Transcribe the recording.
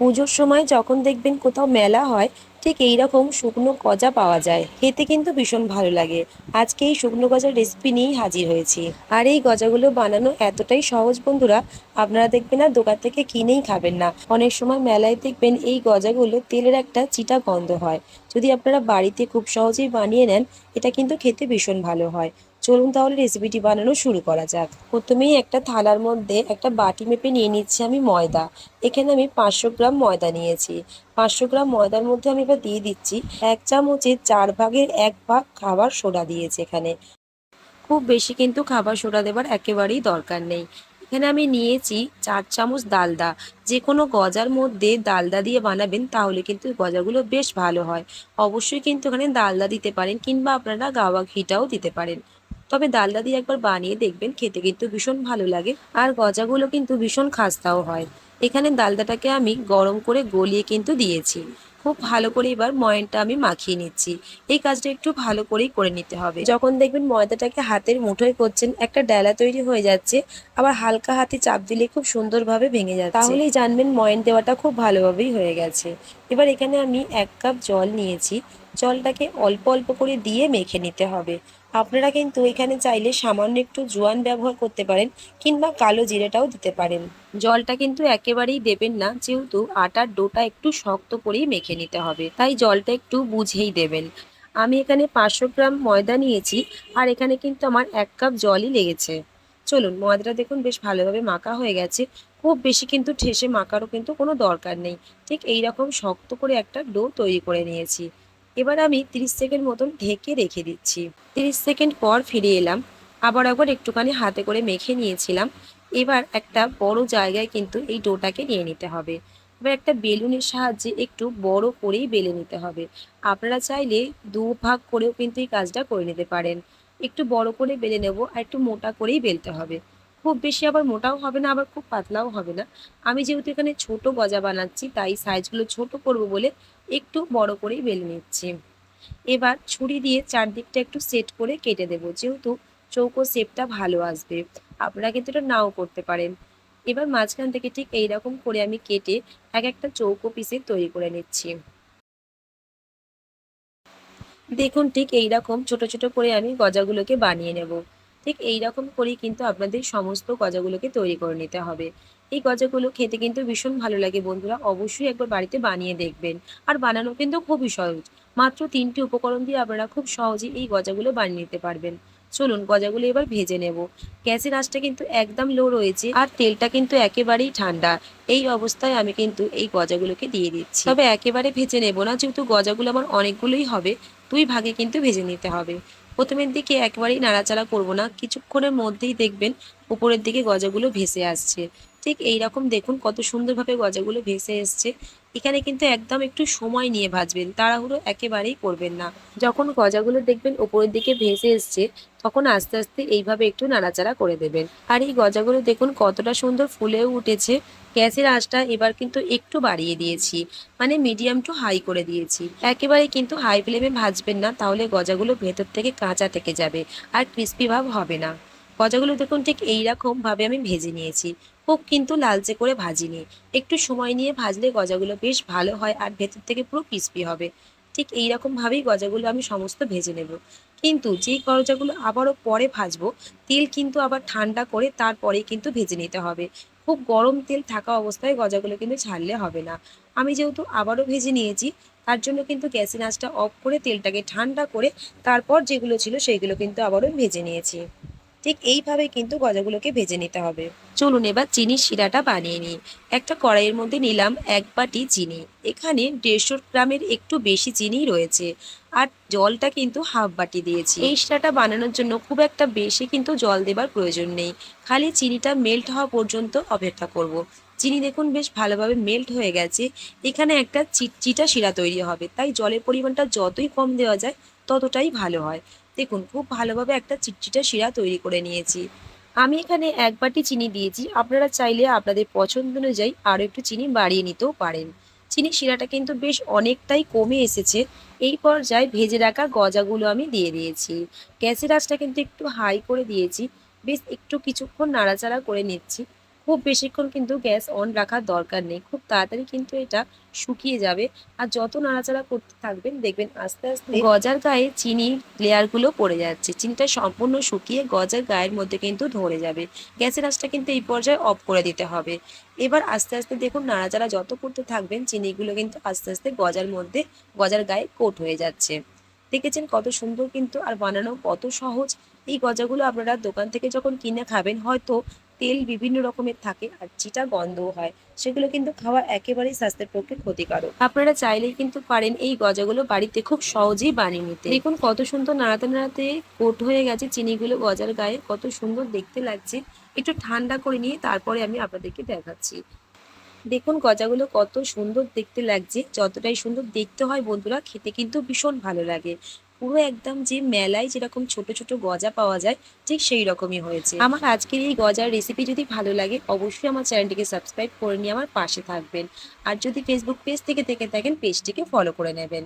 পুজোর সময় যখন দেখবেন কোথাও মেলা হয়, ঠিক এই রকম শুকনো গজা পাওয়া যায়। খেতে কিন্তু ভীষণ ভালো লাগে। আজকে এই শুকনো গজার রেসিপি নিয়েই হাজির হয়েছি। আর এই গজাগুলো বানানো এতটাই সহজ বন্ধুরা, আপনারা দেখবেন আর দোকান থেকে কিনেই খাবেন না। অনেক সময় মেলায় দেখবেন এই গজাগুলো তেলের একটা চিটা গন্ধ হয়। যদি আপনারা বাড়িতে খুব সহজেই বানিয়ে নেন, এটা কিন্তু খেতে ভীষণ ভালো হয়। চলুন তাহলে রেসিপিটি বানানো শুরু করা যাক। প্রথমেই একটা থালার মধ্যে একটা বাটি মেপে নিয়ে নিচ্ছি আমি ময়দা। এখানে আমি পাঁচশো গ্রাম ময়দা নিয়েছি। পাঁচশো গ্রাম ময়দার মধ্যে আমি এবার দিয়ে দিচ্ছি এক চামচের চার ভাগের এক ভাগ খাবার সোডা দিয়েছি এখানে। খুব বেশি কিন্তু খাবার সোডা দেবার একেবারেই দরকার নেই। এখানে আমি নিয়েছি চার চামচ ডালদা যে কোনো গজার মধ্যে ডালদা দিয়ে বানাবেন তাহলে কিন্তু গজাগুলো বেশ ভালো হয়। অবশ্যই কিন্তু এখানে ডালদা দিতে পারেন কিংবা আপনারা গাওয়া ঘিটাও দিতে পারেন। তবে ডালদা দিয়ে একবার বানিয়ে দেখবেন, খেতে কিন্তু ভীষণ ভালো লাগে আর গজাগুলো কিন্তু ভীষণ খাস্তাও হয়। এখানে ডালদাটাকে আমি গরম করে গলিয়ে কিন্তু দিয়েছি। খুব ভালো করে এবার ময়নটা আমি মাখিয়ে নিচ্ছি। এই কাজটা একটু ভালো করেই করে নিতে হবে। যখন দেখবেন ময়দাটাকে হাতের মুঠোয় করছেন, একটা ডালা তৈরি হয়ে যাচ্ছে, আবার হালকা হাতে চাপ দিলে খুব সুন্দরভাবে ভেঙে যাচ্ছে। তাহলেই জানবেন ময়ন দেওয়াটা খুব ভালোভাবেই হয়ে গেছে। এবার এখানে আমি এক কাপ জল নিয়েছি। জলটাকে অল্প অল্প করে দিয়ে মেখে নিতে হবে। আপনারা কিন্তু এখানে চাইলে সামান্য একটু জোয়ান ব্যবহার করতে পারেন কিংবা কালো জিরেটাও দিতে পারেন। জলটা কিন্তু একেবারেই দেবেন না, যেহেতু আটার ডোটা একটু শক্ত করেই মেখে নিতে হবে, তাই জলটা একটু বুঝেই দেবেন। আমি এখানে পাঁচশো গ্রাম ময়দা নিয়েছি, আর এখানে কিন্তু আমার এক কাপ জলই লেগেছে। চলুন ময়দাটা দেখুন, বেশ ভালোভাবে মাখা হয়ে গেছে। খুব বেশি কিন্তু ঠেসে মাখারও কিন্তু কোনো দরকার নেই। ঠিক এই রকম শক্ত করে একটা ডো তৈরি করে নিয়েছি। এবার আমি 30 সেকেন্ড মতন ঢেকে রেখে দিচ্ছি। 30 সেকেন্ড পর ফিরে এলাম। আবার একবার একটুখানি হাতে করে মেখে নিয়েছিলাম। এবার একটা বড় জায়গায় কিন্তু এই ডোটাকে নিয়ে নিতে হবে। এবার একটা বেলুনের সাহায্যে একটু বড় করেই বেলে নিতে হবে। আপনারা চাইলে দু ভাগ করেও কিন্তু এই কাজটা করে নিতে পারেন। একটু বড় করে বেলে নেব আর একটু মোটা করেই বেলতে হবে। খুব বেশি আবার মোটাও হবে না, আবার খুব পাতলাও হবে না। আমি যেহেতু এখানে ছোট গজা বানাচ্ছি, তাই সাইজগুলো ছোট করব বলে একটু বড় করেই বেলে নিচ্ছি। এবার ছুরি দিয়ে চারদিকটা একটু সেট করে কেটে দেবো, যেহেতু চৌকো শেপটা ভালো আসবে। আপনারা কিন্তু এটা নাও করতে পারেন। এবার মাঝখান থেকে ঠিক এই রকম করে আমি কেটে এক একটা চৌকো পিসে তৈরি করে নিচ্ছি। দেখুন, ঠিক এই রকম ছোট ছোট করে আমি গজাগুলোকে বানিয়ে নেব। ঠিক এই রকম করেই কিন্তু আপনাদের সমস্ত গজাগুলোকে তৈরি করে নিতে হবে। এই গজাগুলো খেতে কিন্তু ভীষণ ভালো লাগে বন্ধুরা। অবশ্যই একবার বাড়িতে বানিয়ে দেখবেন। আর বানানো কিন্তু খুবই সহজ। মাত্র তিনটি উপকরণ দিয়ে আপনারা খুব সহজেই এই গজাগুলো বানিয়ে নিতে পারবেন। চলুন, গজাগুলো এবার ভেজে নেব। গ্যাসের আঁচটা কিন্তু একদম লো রয়েছে আর তেলটা কিন্তু একেবারেই ঠান্ডা। এই অবস্থায় আমি কিন্তু এই গজাগুলোকে দিয়ে দিচ্ছি। তবে একেবারে ভেজে নেব না, যেহেতু গজাগুলো আমার অনেকগুলোই হবে। দুই ভাগে কিন্তু ভেজে নিতে হবে। প্রথমের দিকে একবারেই নাড়াচাড়া করব না, কিছুক্ষণের মধ্যেই দেখবেন উপরের দিকে গজাগুলো ভেসে আসছে। ঠিক এই রকম দেখুন কত সুন্দরভাবে গজাগুলো ভেসে এসছে। এখানে কিন্তু একদম একটু সময় নিয়ে ভাজবেন, তাড়াহুড়ো একেবারেই করবেন না। যখন গজাগুলো দেখবেন উপরের দিকে ভেসে এসছে, তখন আস্তে আস্তে এইভাবে একটু নাড়াচাড়া করে দেবেন। আর এই গজাগুলো দেখুন কতটা সুন্দর ফুলেও উঠেছে। গ্যাসের আঁচটা এবার কিন্তু একটু বাড়িয়ে দিয়েছি মানে মিডিয়াম টু হাই করে দিয়েছি। একেবারে কিন্তু হাই ফ্লেমে ভাজবেন না, তাহলে গজাগুলো ভেতর থেকে কাঁচা থেকে যাবে, আর ক্রিস্পি ভাব হবে না। গজাগুলো দেখুন ঠিক এইরকম ভাবে আমি ভেজে নিয়েছি। খুব কিন্তু লালচে করে ভাজিনি। একটু সময় নিয়ে ভাজলে গজাগুলো বেশ ভালো হয় আর ভেতর থেকে পুরো ক্রিস্পি হবে। ঠিক এইরকমভাবেই গজাগুলো আমি সমস্ত ভেজে নেব। কিন্তু যেই গজাগুলো আবারও পরে ভাজবো, তেল কিন্তু আবার ঠান্ডা করে তারপরেই কিন্তু ভেজে নিতে হবে। খুব গরম তেল থাকা অবস্থায় গজাগুলো কিন্তু ছাড়লে হবে না। আমি যেহেতু আবারও ভেজে নিয়েছি, তার জন্য কিন্তু গ্যাসের আঁচটা অফ করে তেলটাকে ঠান্ডা করে তারপর যেগুলো ছিল সেইগুলো কিন্তু আবারও ভেজে নিয়েছি। ঠিক এইভাবে কিন্তু গজাগুলোকে ভেজে নিতে হবে। চলুন এবার চিনির শিরাটা বানিয়ে নিই। একটা কড়াইয়ের মধ্যে নিলাম এক বাটি চিনি। এখানে দেড়শো গ্রামের একটু বেশি চিনি রয়েছে। আর জলটা কিন্তু হাফ বাটি দিয়েছি। এই শিরাটা বানানোর জন্য খুব একটা বেশি কিন্তু জল দেবার প্রয়োজন নেই। খালি চিনিটা মেল্ট হওয়া পর্যন্ত অপেক্ষা করব। চিনি দেখুন বেশ ভালোভাবে মেল্ট হয়ে গেছে। এখানে একটা চিটচিটা শিরা তৈরি হবে। তাই জলের পরিমাণটা যতই কম দেওয়া যায়, ততটাই ভালো হয়। দেখুন, খুব ভালোভাবে একটা চিটচিটা শিরা তৈরি করে নিয়েছি। আমি এখানে এক বাটি চিনি দিয়েছি। আপনারা চাইলে আপনাদের পছন্দ অনুযায়ী আরও একটু চিনি বাড়িয়ে নিতেও পারেন। চিনি শিরাটা কিন্তু বেশ অনেকটাই কমে এসেছে। এই পর্যায়ে ভেজে রাখা গজাগুলো আমি দিয়ে দিয়েছি। গ্যাসের আঁচটা কিন্তু একটু হাই করে দিয়েছি। বেশ একটু কিছুক্ষণ নাড়াচাড়া করে নিচ্ছি। খুব বেশিক্ষণ কিন্তু গ্যাস অন রাখার দরকার নেই। খুব তাড়াতাড়ি কিন্তু এটা শুকিয়ে যাবে। আর যত নাড়াচাড়া করতে থাকবেন দেখবেন আস্তে আস্তে গজার গায়ে চিনি লেয়ারগুলো পড়ে যাচ্ছে। চিনিটা সম্পূর্ণ শুকিয়ে গজার গায়ের মধ্যে কিন্তু ধরে যাবে। গ্যাসের আঁচটা কিন্তু এই পর্যায়ে অফ করে দিতে হবে। এবার আস্তে আস্তে দেখুন নাড়াচাড়া যত করতে থাকবেন চিনিগুলো কিন্তু আস্তে আস্তে গজার মধ্যে গজার গায়ে কোট হয়ে যাচ্ছে। দেখেছেন কত সুন্দর কিন্তু আর বানানো কত সহজ। এই গজাগুলো আপনারা দোকান থেকে যখন কিনে খাবেন হয়তো তেল বিভিন্ন রকমের থাকে আর চিটা গন্ধও হয়, সেগুলো কিন্তু খাওয়া একেবারেই স্বাস্থ্যের পক্ষে ক্ষতিকারক। আপনারা চাইলেই কিন্তু পারেন এই গজাগুলো বাড়িতে খুব সহজেই বানিয়ে নিতে। দেখুন কত সুন্দর নাড়াতে নাড়াতে কোট হয়ে গেছে, চিনিগুলো গজার গায়ে কত সুন্দর দেখতে লাগছে। একটু ঠান্ডা করে নিয়ে তারপরে আমি আপনাদেরকে দেখাচ্ছি। দেখুন গজাগুলো কত সুন্দর দেখতে লাগছে, যতটাই সুন্দর দেখতে হয় বন্ধুরা, খেতে কিন্তু ভীষণ ভালো লাগে। পুরো একদম যে মেলায় যেরকম ছোট ছোট গজা পাওয়া যায়, ঠিক সেই রকমই হয়েছে। আমার আজকের এই গজার রেসিপি যদি ভালো লাগে, অবশ্যই আমার চ্যানেলটিকে সাবস্ক্রাইব করে নিয়ে আমার পাশে থাকবেন। আর যদি ফেসবুক পেজ থেকে থেকে থাকেন পেজটিকে ফলো করে নেবেন।